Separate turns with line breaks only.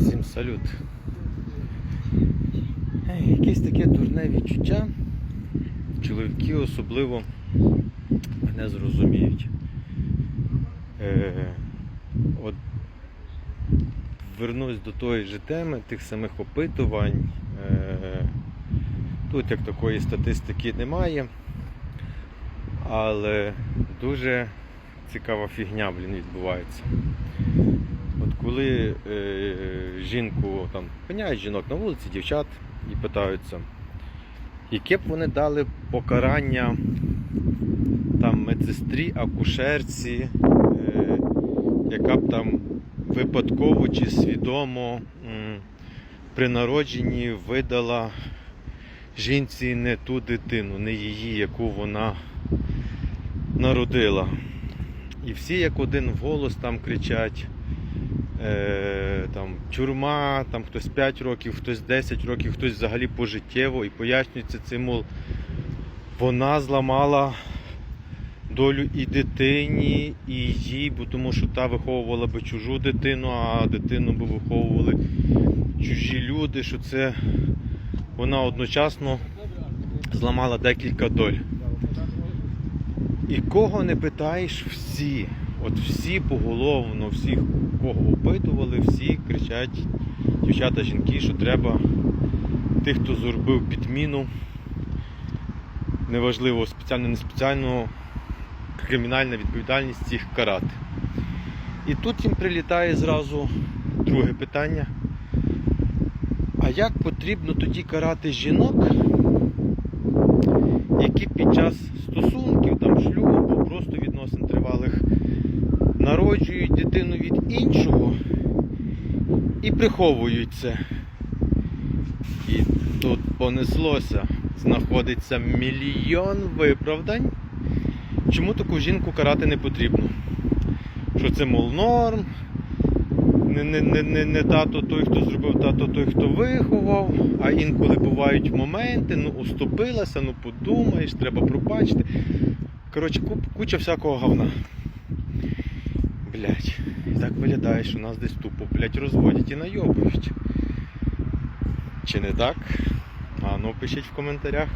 Всім салют. Якесь таке дурне відчуття. Чоловіки особливо мене зрозуміють. Е, от вернусь до тої ж теми, тих самих опитувань. Е, тут як такої статистики немає, але дуже цікава фігня блін, відбувається. От коли е, жінку там пиняють жінок на вулиці, дівчат і питаються, яке б вони дали покарання там медсестрі, акушерці, е, яка б там випадково чи свідомо при народженні видала жінці не ту дитину, не її, яку вона народила. І всі як один вголос там кричать е, там, тюрма, там хтось 5 років, хтось 10 років, хтось взагалі пожиттєво і пояснюється цим, мол, вона зламала долю і дитині, і їй, бо тому що та виховувала би чужу дитину, а дитину би виховували чужі люди, що це вона одночасно зламала декілька доль. І кого не питаєш, всі, от всі поголовно, всіх, кого опитували, всі кричать, дівчата, жінки, що треба. Тих, хто зробив підміну, неважливо, спеціально, не спеціально, кримінальна відповідальність їх карати. І тут їм прилітає зразу друге питання. А як потрібно тоді карати жінок, які під час стосунків, там, шлюбу, просто відносин тривалих, народжують дитину від іншого і приховують це. І тут понеслося. Знаходиться мільйон виправдань, чому таку жінку карати не потрібно. Що це, мол, норм, не, не, не, не, не тато той, хто зробив, тато той, хто виховав. А інколи бувають моменти, ну уступилася, ну подумаєш, треба пробачити. Коротше, куча всякого говна. Блять, так виглядає, що нас десь тупо, блядь, розводять і найобують. Чи не так? А ну пишіть в коментарях.